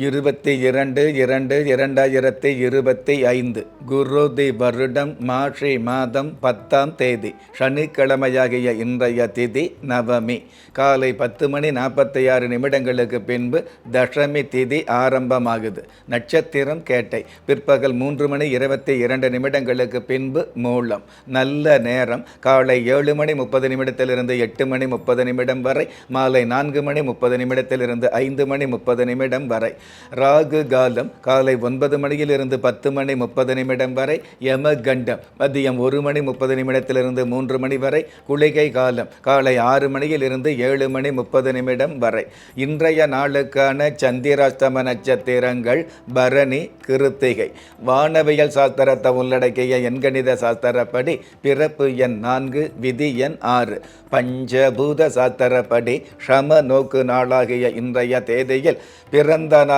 இருபத்தி இரண்டு இரண்டு இரண்டாயிரத்தி இருபத்தி ஐந்து. குருதி வருடம் மாஷி மாதம் பத்தாம் தேதி. சனிக்கிழமையாகிய இன்றைய திதி நவமி. காலை பத்து மணி நாற்பத்தி ஆறு நிமிடங்களுக்கு பின்பு தசமி திதி ஆரம்பமாகுது. நட்சத்திரம் கேட்டை. பிற்பகல் மூன்று மணி இருபத்தி இரண்டு நிமிடங்களுக்கு பின்பு மூலம். நல்ல நேரம். காலை ஏழு மணி முப்பது நிமிடத்திலிருந்து எட்டு மணி முப்பது நிமிடம் வரை. மாலை நான்கு மணி முப்பது நிமிடத்திலிருந்து ஐந்து மணி முப்பது நிமிடம் வரை. ராகு காலம் காலை ஒன்பது மணியிலிருந்து பத்து மணி முப்பது நிமிடம் வரை யம கண்டம் மதியம் ஒரு மணி முப்பது நிமிடத்திலிருந்து மூன்று மணி வரை குளிகை காலம் காலை ஆறு மணியிலிருந்து ஏழு மணி முப்பது நிமிடம் வரை. இன்றைய நாளுக்கான சந்திராஷ்டம நட்சத்திரங்கள் பரணி கிருத்திகை. வானவியல் சாஸ்திரத்தை உள்ளடக்கிய எண்கணித சாஸ்திரப்படி பிறப்பு எண் நான்கு விதி எண் ஆறு. பஞ்சபூத சாஸ்திரப்படி ஷம நோக்கு நாளாகிய இன்றைய தேதியில் பிறந்த நாள்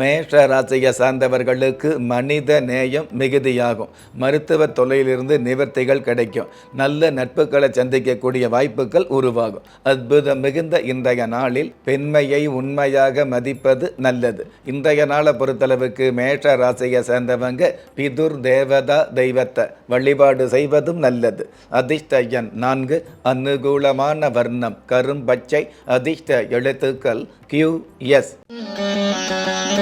மேஷ ராசியை சார்ந்தவர்களுக்கு மனித நேயம் மிகுதியாகும். மருத்துவ தொலையிலிருந்து நிவர்த்திகள் கிடைக்கும். நல்ல நட்புகளை சந்திக்கக்கூடிய வாய்ப்புகள் உருவாகும். அற்புதம் மிகுந்த இன்றைய நாளில் பெண்மையை உண்மையாக மதிப்பது நல்லது. இன்றைய நாளை பொறுத்தளவுக்கு மேஷ ராசியை சேர்ந்தவங்க பிதுர் தேவதா தெய்வத்தை வழிபாடு செய்வதும் நல்லது. அதிர்ஷ்ட எண் நான்கு அனுகூலமான வர்ணம் கரும்பச்சை அதிர்ஷ்ட எழுத்துக்கள் கியூ எஸ்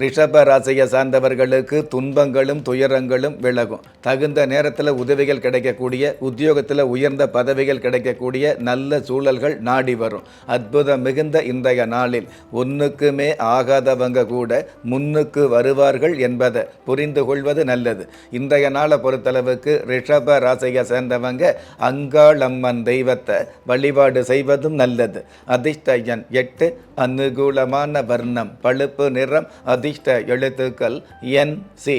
ரிஷப ராசியை சார்ந்தவர்களுக்கு துன்பங்களும் துயரங்களும் விலகும். தகுந்த நேரத்தில் உதவிகள் கிடைக்கக்கூடிய உத்தியோகத்தில் உயர்ந்த பதவிகள் கிடைக்கக்கூடிய நல்ல சூழல்கள் நாடி வரும். அற்புதம் மிகுந்த இன்றைய நாளில் ஒன்றுக்குமே ஆகாதவங்க கூட முன்னுக்கு வருவார்கள் என்பதை புரிந்து கொள்வது நல்லது. இன்றைய நாளை பொறுத்தளவுக்கு ரிஷப ராசியை சேர்ந்தவங்க அங்காளம்மன் தெய்வத்தை வழிபாடு செய்வதும் நல்லது. அதிர்ஷ்ட எண் எட்டு அனுகூலமான வர்ணம் பழுப்பு நிறம் அதி அதிர்ஷ்ட எழுத்துக்கள் என் சி.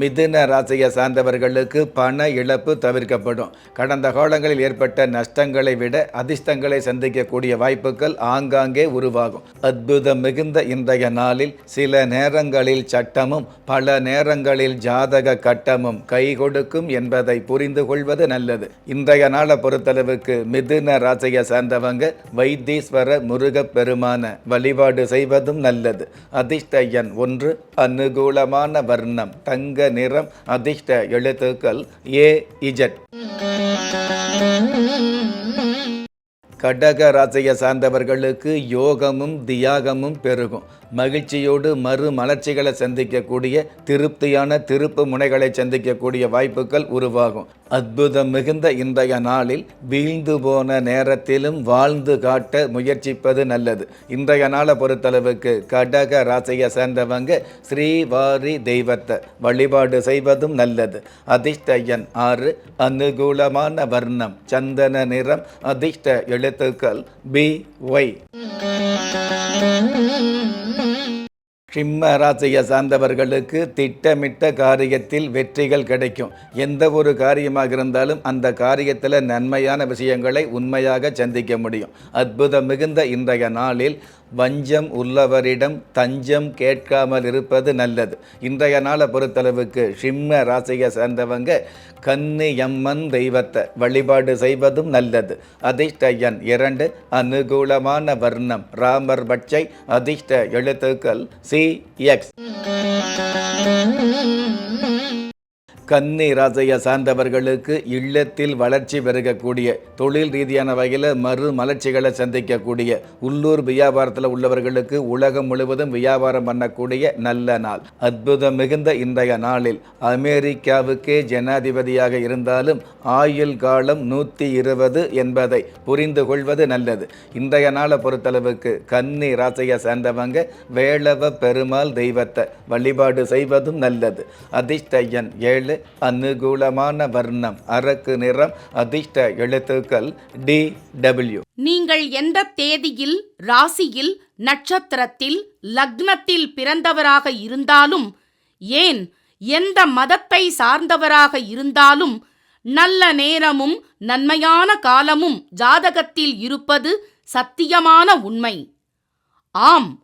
மிதுன ராசியை சார்ந்தவர்களுக்கு பண இழப்பு தவிர்க்கப்படும். கடந்த காலங்களில் ஏற்பட்ட நஷ்டங்களை விட அதிர்ஷ்டங்களை சந்திக்கக்கூடிய வாய்ப்புகள் ஆங்காங்கே உருவாகும். அற்புதம் மிகுந்த இன்றைய நாளில் சில நேரங்களில் சட்டமும் பல நேரங்களில் ஜாதக கட்டமும் கை கொடுக்கும் என்பதை புரிந்து கொள்வது நல்லது. இன்றைய நாளை பொறுத்தளவுக்கு மிதுன ராசியை சார்ந்தவங்க வைத்தீஸ்வர முருகப் பெருமான வழிபாடு செய்வதும் நல்லது. அதிர்ஷ்ட எண் ஒன்று அனுகூலமான வர்ணம் தங்க நிறம் அதிர்ஷ்ட எழுத்துக்கள் ஏ இஜட். கடக ராசியை சார்ந்தவர்களுக்கு யோகமும் தியாகமும் பெருகும். மகிழ்ச்சியோடு மறு மலர்ச்சிகளை சந்திக்கக்கூடிய திருப்தியான திருப்பு முனைகளை சந்திக்கக்கூடிய வாய்ப்புகள் உருவாகும். அற்புதம் மிகுந்த இன்றைய நாளில் வீழ்ந்து போன நேரத்திலும் வாழ்ந்து காட்ட முயற்சிப்பது நல்லது. இன்றைய நாளை பொறுத்தளவுக்கு கடக ராசியை சேர்ந்தவங்க ஸ்ரீவாரி தெய்வத்தை வழிபாடு செய்வதும் நல்லது. அதிர்ஷ்ட எண் ஆறு அனுகூலமான வர்ணம் சந்தன நிறம் அதிர்ஷ்ட எழுத்துக்கள் பி ஒய். சிம்ம ராசியை சார்ந்தவர்களுக்கு திட்டமிட்ட காரியத்தில் வெற்றிகள் கிடைக்கும். எந்த ஒரு காரியமாக இருந்தாலும் அந்த காரியத்தில் நன்மையான விஷயங்களை உண்மையாக சந்திக்க முடியும். அற்புதம் மிகுந்த இன்றைய நாளில் வஞ்சம் உள்ளவரிடம் தஞ்சம் கேட்காமல் இருப்பது நல்லது. இன்றைய நாளை பொறுத்தளவுக்கு சிம்ம ராசியை சேர்ந்தவங்க கன்னியம்மன் தெய்வத்தை வழிபாடு செய்வதும் நல்லது. அதிர்ஷ்ட எண் இரண்டு அனுகூலமான வர்ணம். ராமர் பட்சை அதிர்ஷ்ட எழுத்துக்கள் சி எக்ஸ். கன்னி ராசியை சார்ந்தவர்களுக்கு இல்லத்தில் வளர்ச்சி பெருகக்கூடிய தொழில் ரீதியான வகையில் மறு மலர்ச்சிகளை சந்திக்கக்கூடிய உள்ளூர் வியாபாரத்தில் உள்ளவர்களுக்கு உலகம் முழுவதும் வியாபாரம் பண்ணக்கூடிய நல்ல நாள். அற்புதம் மிகுந்த இன்றைய நாளில் அமெரிக்காவுக்கே ஜனாதிபதியாக இருந்தாலும் ஆயுள் காலம் நூற்றி இருபது என்பதை புரிந்து கொள்வது நல்லது. இன்றைய நாளை பொறுத்தளவுக்கு கன்னி ராசியை சேர்ந்தவங்க வேளவ பெருமாள் தெய்வத்தை வழிபாடு செய்வதும் நல்லது. அதிர்ஷ்ட ஏழு ஏழு அனுகூலமான வர்ணம் அரக்கு நிறம் அதிர்ஷ்ட எழுத்துக்கள் டி டபிள்யூ. நீங்கள் எந்த தேதியில் ராசியில் நட்சத்திரத்தில் லக்னத்தில் பிறந்தவராக இருந்தாலும் ஏன் எந்த மதத்தை சார்ந்தவராக இருந்தாலும் நல்ல நேரமும் நன்மையான காலமும் ஜாதகத்தில் இருப்பது சத்தியமான உண்மை. ஆம்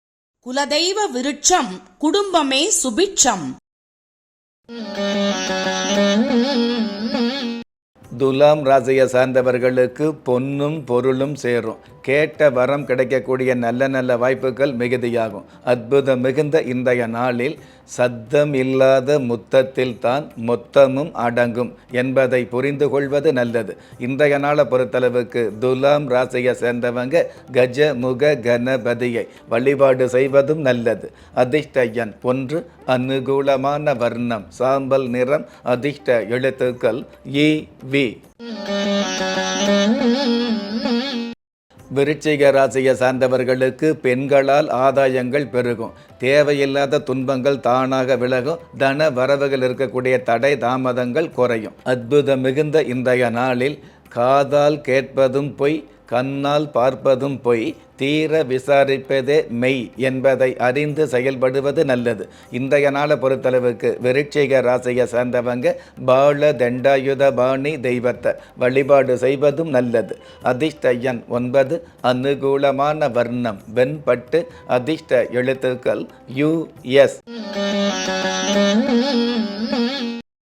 குலதெய்வ விருட்சம் குடும்பமே சுபிட்சம். துலாம் ராசியை சார்ந்தவர்களுக்கு பொன்னும் பொருளும் சேரும். கேட்ட வரம் கிடைக்கக்கூடிய நல்ல நல்ல வாய்ப்புகள் மிகுதியாகும். அற்புதம் மிகுந்த இன்றைய நாளில் சத்தம் இல்லாத முத்தத்தில் தான் மொத்தமும் அடங்கும் என்பதை புரிந்து கொள்வது நல்லது. இன்றைய நாளை பொறுத்தளவுக்கு துலாம் ராசியை சேர்ந்தவங்க கஜ முக கணபதியை வழிபாடு செய்வதும் நல்லது. அதிர்ஷ்ட எண் ஒன்று அனுகூலமான வர்ணம் சாம்பல் நிறம் அதிர்ஷ்ட எழுத்துக்கள் இ வி. விருச்சிக ராசியை சார்ந்தவர்களுக்கு பெண்களால் ஆதாயங்கள் பெருகும். தேவையில்லாத துன்பங்கள் தானாக விலகும். தன வரவுகள் இருக்கக்கூடிய தடை தாமதங்கள் குறையும். அற்புதம் மிகுந்த இன்றைய நாளில் காதால் கேட்பதும் பொய் கண்ணால் பார்ப்பதும் பொய் தீர விசாரிப்பதே மெய் என்பதை அறிந்து செயல்படுவது நல்லது. இன்றைய நாளை பொறுத்தளவுக்கு விருட்சிக ராசியை சார்ந்தவங்க பால தண்டாயுத பாணி தெய்வத்தை வழிபாடு செய்வதும் நல்லது. அதிர்ஷ்ட எண் ஒன்பது அனுகூலமான வர்ணம் வெண்பட்டு அதிர்ஷ்ட எழுத்துக்கள் யுஎஸ்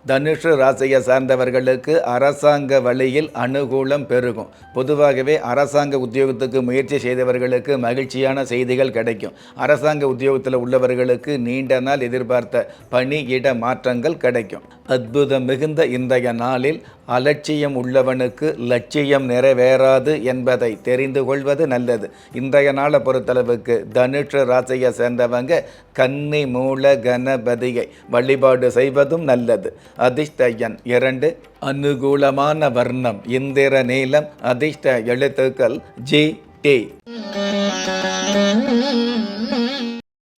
தனுஷு ராசியை சார்ந்தவர்களுக்கு அரசாங்க வழியில் அனுகூலம் பெருகும். பொதுவாகவே அரசாங்க உத்தியோகத்துக்கு முயற்சி செய்தவர்களுக்கு மகிழ்ச்சியான செய்திகள் கிடைக்கும். அரசாங்க உத்தியோகத்தில் உள்ளவர்களுக்கு நீண்ட நாள் எதிர்பார்த்த பணி இட மாற்றங்கள் கிடைக்கும். அற்புதம் மிகுந்த இன்றைய நாளில் அலட்சியம் உள்ளவனுக்கு லட்சியம் நிறைவேறாது என்பதை தெரிந்து கொள்வது நல்லது. இன்றைய நாளை பொறுத்தளவுக்கு தனுஷ ராசியை சேர்ந்தவங்க கன்னி மூல கணபதியை வழிபாடு செய்வதும் நல்லது. அதிர்ஷ்டயன் இரண்டு அனுகூலமான வர்ணம் இந்திர நீளம் அதிர்ஷ்ட எழுத்துக்கள் ஜி டி.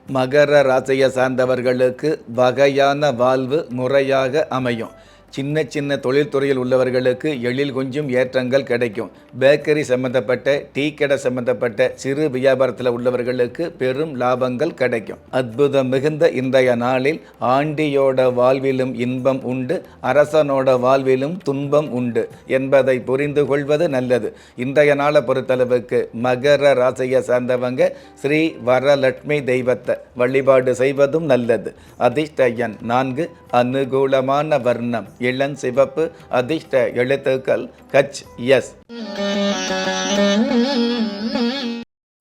மகர ராசியை சார்ந்தவர்களுக்கு வகையான வாழ்வு முறையாக அமையும். சின்ன சின்ன தொழில்துறையில் உள்ளவர்களுக்கு எழில் கொஞ்சம் ஏற்றங்கள் கிடைக்கும். பேக்கரி சம்பந்தப்பட்ட டீ கடை சம்பந்தப்பட்ட சிறு வியாபாரத்தில் உள்ளவர்களுக்கு பெரும் லாபங்கள் கிடைக்கும். அற்புதம் மிகுந்த இன்றைய நாளில் ஆண்டியோட வாழ்விலும் இன்பம் உண்டு அரசனோட வாழ்விலும் துன்பம் உண்டு என்பதை புரிந்து கொள்வது நல்லது. இன்றைய நாளை பொறுத்தளவுக்கு மகர ராசியை சார்ந்தவங்க ஸ்ரீ வரலட்சுமி தெய்வத்தை வழிபாடு செய்வதும் நல்லது. அதிர்ஷ்ட எண் நான்கு அனுகூலமான வர்ணம். இளம் சிவப்பு அதிர்ஷ்ட எழுத்துக்கள் கச் எஸ்.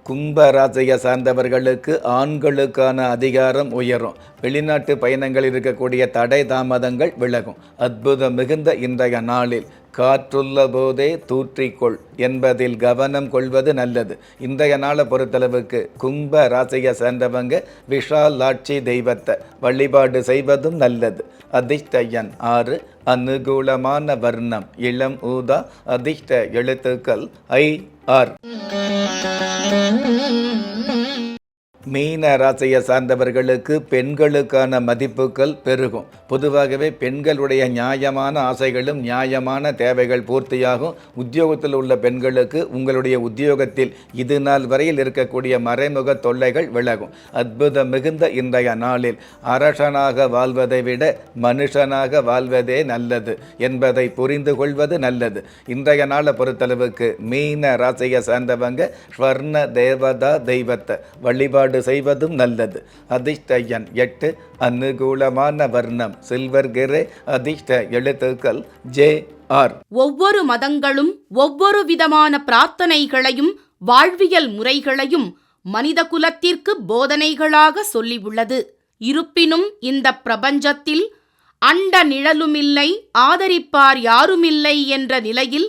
கும்பராசியை சார்ந்தவர்களுக்கு ஆண்களுக்கான அதிகாரம் உயரும். வெளிநாட்டு பயணங்கள் இருக்கக்கூடிய தடை தாமதங்கள் விலகும். அற்புதம் மிகுந்த இன்றைய நாளில் காற்றுள்ள போதே தூற்றிக்கொள் என்பதில் கவனம் கொள்வது நல்லது. இன்றைய நாளை பொறுத்தளவுக்கு கும்ப ராசியை சேர்ந்தவங்க விஷாலாட்சி தெய்வத்தை வழிபாடு செய்வதும் நல்லது. அதிர்ஷ்ட ஆறு அனுகூலமான வர்ணம் இளம் ஊதா அதிர்ஷ்ட எழுத்துக்கள் ஐ ஆர். Mm-hmm. மீன ராசியை சார்ந்தவர்களுக்கு பெண்களுக்கான மதிப்புகள் பெருகும். பொதுவாகவே பெண்களுடைய நியாயமான ஆசைகளும் நியாயமான தேவைகள் பூர்த்தியாகும். உத்தியோகத்தில் உள்ள பெண்களுக்கு உங்களுடைய உத்தியோகத்தில் இது நாள் வரையில் இருக்கக்கூடிய மறைமுக தொல்லைகள் விலகும். அற்புதம் மிகுந்த இன்றைய நாளில் அரசனாக வாழ்வதை விட மனுஷனாக வாழ்வதே நல்லது என்பதை புரிந்து கொள்வது நல்லது. இன்றைய நாளை பொறுத்தளவுக்கு மீன ராசியை சார்ந்தவங்க ஸ்வர்ண தேவதா தெய்வத்தை வழிபாடு வழிபாடு செய்வதும் நல்லது. அதிர்ஷ்ட எண் எட்டு அனுகூலமான வர்ணம். சில்வர் கிரே அதிர்ஷ்ட எழுத்துக்கள் ஜே ஆர். ஒவ்வொரு மதங்களும் ஒவ்வொரு விதமான பிரார்த்தனைகளையும் வாழ்வியல் முறைகளையும் மனித குலத்திற்கு போதனைகளாக சொல்லியுள்ளது இருப்பினும் இந்த பிரபஞ்சத்தில் அண்ட நிழலுமில்லை ஆதரிப்பார் யாருமில்லை என்ற நிலையில்